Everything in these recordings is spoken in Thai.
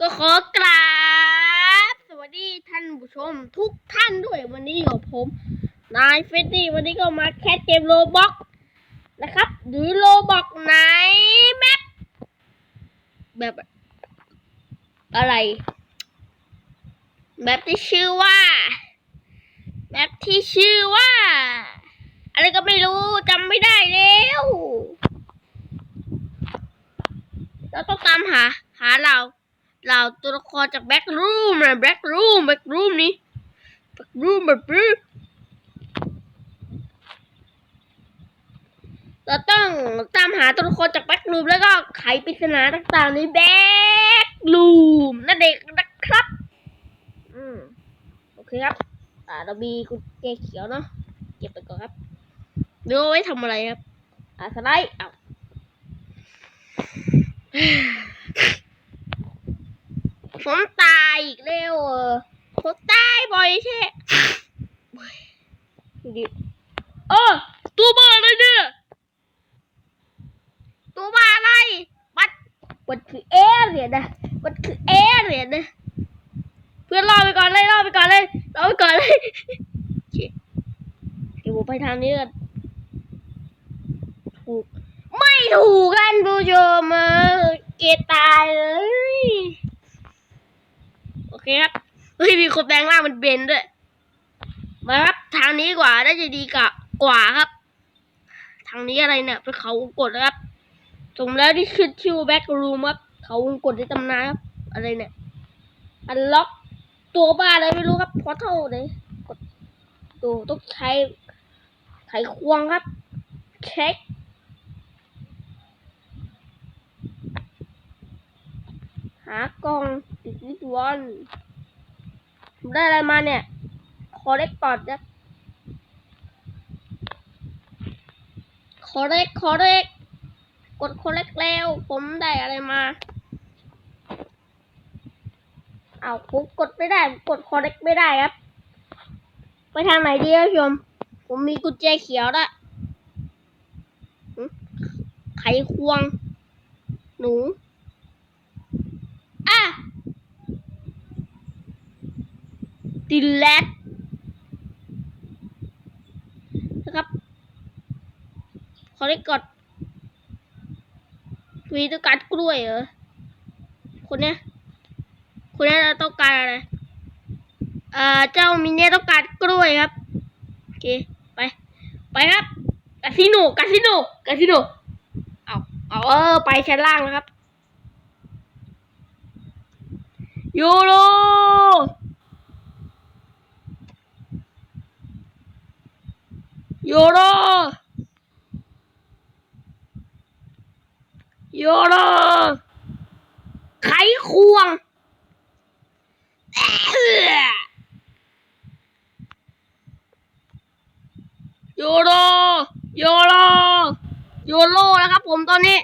ก็ขอกราบสวัสดีท่านผู้ชมทุกท่านด้วยวันนี้ของผม นายเฟดดี้วันนี้ก็มาแคสเกมโลบ็อกนะครับ หรือโลบ็อกไหนแมปแบบอะไรแบบที่ชื่อว่าแบบที่ชื่อว่า อะไรก็ไม่รู้จำไม่ได้แล้วเราต้องตามหาหาเรา เราตัวละครจากแบ็กรูมนะแบ็กรูมแบ็กรูมนี้แบ็กรูมแบบนี้เราต้องตามหาตัวละครจากแบ็กรูมแล้วก็ไขปริศนาต่างๆในแบ็กรูมนั่นเองนะครับ อืมโอเคครับ อ่าเรามีกุญแจเขียวเนาะเก็บไปก่อนครับดูเอาไว้ทำอะไรครับ อ่าสไลด์เอา ผมตายอีกแล้วเออผมตายบ่อยใช่ดูดิเออตัวบ้าอะไรเนี่ยตัวบ้าอะไรมันมันคือเอเรียนนะมันคือเอเรียนนะเพื่อนรอไปก่อนเลยรอไปก่อนเลยรอไปก่อนเลยโอเคเดี๋ยวผมไปทางนี้กันถูกไม่ถูกกันผู้ชมเออเกตายเลยโอ เคครับเฮ้ยมีคนแปลงร่างมันเบนด้วย มาครับทางนี้กว่าน่าจะดีกว่ากว่าครับ ทางนี้อะไรเนี่ยเป็นเขาวงกดนะครับสมแล้วที่ขึ้นชื่อแบ็กรูมครับ เขาวงกดในตำนานครับ อะไรเนี่ย อันล็อกตัวบ้าอะไรไม่รู้ครับพอเท่าเลยกดดูต้องใช้ไขควงครับ เช็ค หากล่องติดวิดวันผมได้อะไรมาเนี่ยขอเล็กก่อนนะขอเล็กขอเล็กกดขอเล็กแล้ว ผมได้อะไรมา เอาผมกดไม่ได้ กดคอเล็กไม่ได้ครับ ไปทางไหนดีครับชม ผมมีกุญแจเขียวละไขควง หนู อะ ดิลแลตนะครับ ขอได้กดวีต้องการกล้วยเหรอ คนเนี้ย คนนี้เราต้องการอะไรเอ่อเจ้ามินเนี่ยต้องการกล้วยครับ โอเค ไป ไปครับกาสิโนกาสิโนกาสิโนเอาเอาเออ ไปชั้นล่างแล้วครับยูโร โยโรยูโรไขควงโยโรโยโรโยโรนะครับผมตอนนี้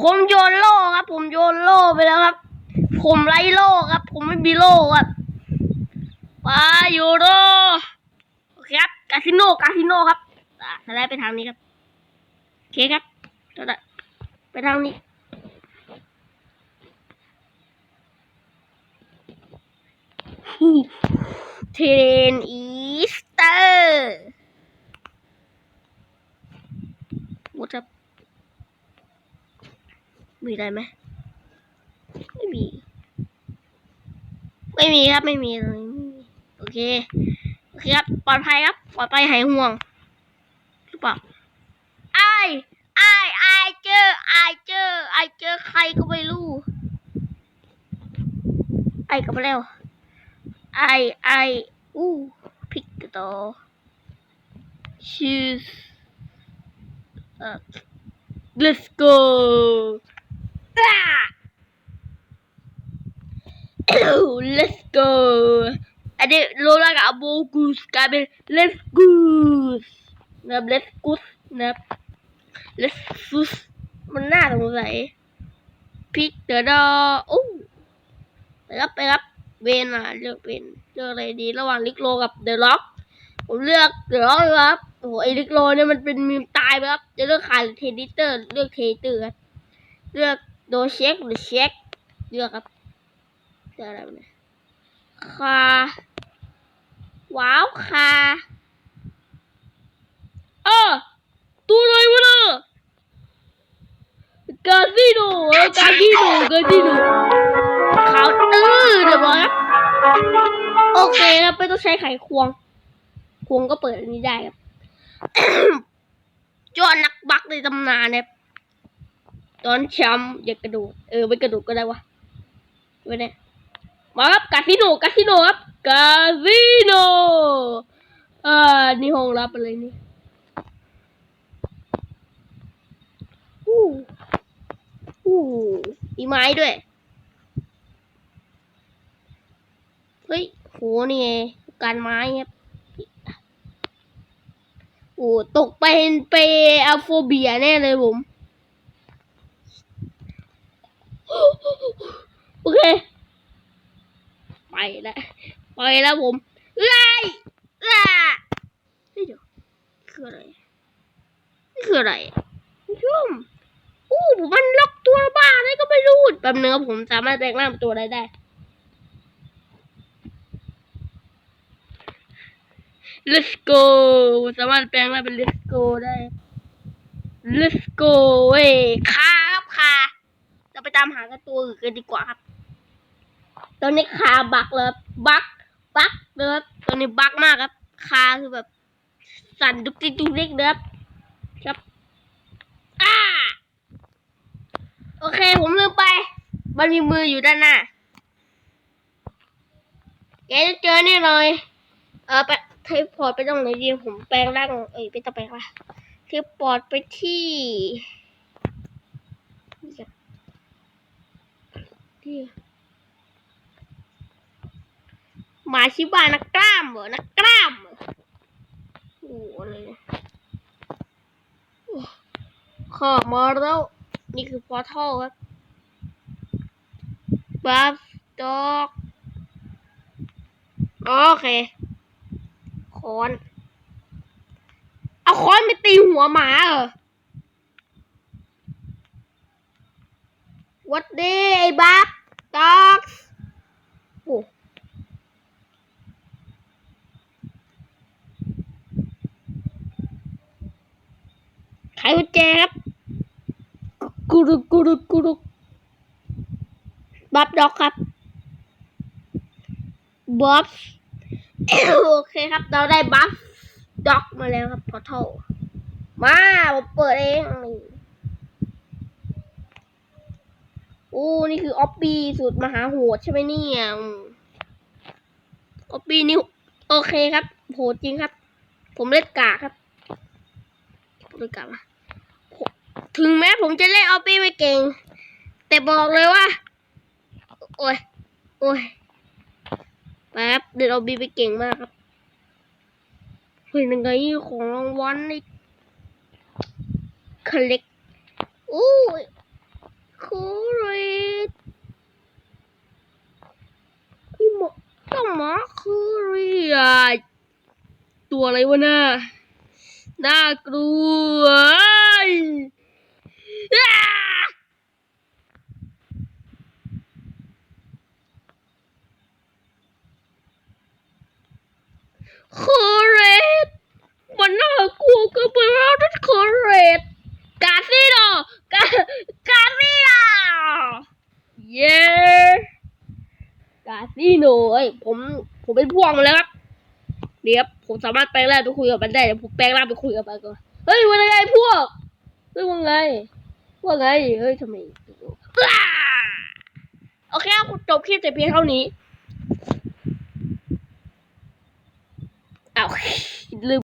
ผมโยนโล่ครับ ผมโยนโล่ไปแล้วครับ ผมไรโล่ครับ ผมไม่มีโล่ครับ ไปโยโรโอเคครับคาสิโนคาสิโนครับอะสไลด์ไปทางนี้ครับโอเคครับสไลด์ไปทางนี้เทรนอีสเตอร์วอทมีอะไรไหมไม่มี ไม่มีครับ ไม่มีเลย เคโอเคครับปลอดภัยครับปลอดภัยหายห่วงหรือเปล่าไอไอไอเจอไอเจอไอเจอใครก็ไม่รู้ไอกลับมาแล้วไอไออู้พิกต่อ choose เอ่อ let's go อ่า let's go อันนี้โลลากับโบกูสกลายเป็น let's go นะครับ let's go นะครับ let's go มันน่าสงสัยพิกเดอร์ดอโอ้ไปรับไปรับเวนอะเลือกเป็นเลือกอะไรดีระหว่างลิกโลกับเดอะล็อกผมเลือกเดอะล็อกครับโอ้โหไอริกโรเนี่ยมันเป็นมีมตายไปครับจะเลือกใครเทนิเตอร์ เลือกเทนิเตอร์ครับเลือกโดเช็คหรือเช็คเลือกครับเลือกอะไรวะเนี่ย คาว้าวคาเออตัวอะไรวะเนี่ยกาซิโนกาซิโนกาซิโนขาวตื้อเดี๋ยวบอครับโอเคครับไม่ต้องใช้ไขควง ควงก็เปิดอันนี้ได้ครับจอนักบักในตำนานเนี่ยตอนแชมป์อยากกระโดด เออ ไม่กระโดดก็ได้วะไม่ได้ มาครับกาซิโนกาซิโนครับกาซิโนเออนี่ห้องรับอะไรนี่อู้อู้มีไม้ด้วย เฮ้ยโหนี่ไงการไม้ครับโอ้ตกเป็นเปอัลโฟเบียแน่เลยผม โอเค ไปแล้วไปแล้วผมเอ้ยเอ้ยเฮ้ยเดี๋ยวคืออะไรนี่คืออะไรคุณผู้ชมอู้ผมมันล็อกตัวบ้าอะไรก็ไม่รู้แป๊บนึงครับผมสามารถแปลงร่างเป็นตัวอะไรได้ let's go สามารถแปลงร่างเป็น let's go ได้ let's go เว้ยคาครับคาเราไปตามหากันตัวอื่นกันดีกว่าครับ ตอนนี้คาบักเลยบักบักเลยครับตอนนี้บักมากครับ คาคือแบบ สั่นดุกดิกดุกดิกเลยครับครับอ้าโอเค ผมลืมไป มันมีมืออยู่ด้านหน้าแกจะเจอนี่เลยเออไปเทปพอร์ตไปตรงไหนดีผมแปลงร่างเอ้ยไม่ต้องแปลงละเทปพอร์ตไปที่ที่ หมาชิบานักกล้ามเหรอนักกล้ามเหรอโอ้โหอะไรเนี่ยโอ้ข้ามาแล้วนี่คือพอร์ทัลครับบัฟด็อกโอเคค้อนเอาค้อนไปตีหัวหมาเหรอวัดดีไอ้บักด็อกโอ้ ไขกุญแจครับ กุรุกุรุกุรุบัฟด็อกครับบัฟโอเคครับ เราได้บัฟด็อกมาแล้วครับพอทอมาผมเปิดเองนี่โอ้ นี่คือออฟบี้สูตรมหาโหดใช่ไหมเนี่ยอออฟบี้นี่โอเคครับ โหดจริงครับ ผมเล่นกาครับ ผมเล่นกากอะถึงแม้ผมจะเล่นออฟบี้ไม่เก่ง แต่บอกเลยว่า โอ้ย โอ้ยแป๊บเดี๋ยวเราบีไปเก่งมากครับเฮ้ยยังไงของรางวัลนี่คลิกอู้ยคูรีดพี่หมอต้องหมอคูรีอะตัวอะไรวะน่า น่ากลัวอ้าคอเรตมันน่ากลัวเกินไปแล้วนั่นคอเรตกาซิโนกากาซิโนเย้กาซิโนเอ้ยผมผมเป็นพวงมาแล้วครับ เดี๋ยบผมสามารถแปลงร่างไปคุยกับมันได้เดี๋ยวผมแปลงร่างไปคุยกับมันก่อนเฮ้ยว่าไงพวกเฮ้ยว่าไงว่าไงเฮ้ยทำไมโอเคคุณจบคลิปแต่เพียงเท่านี้อ้าวลืม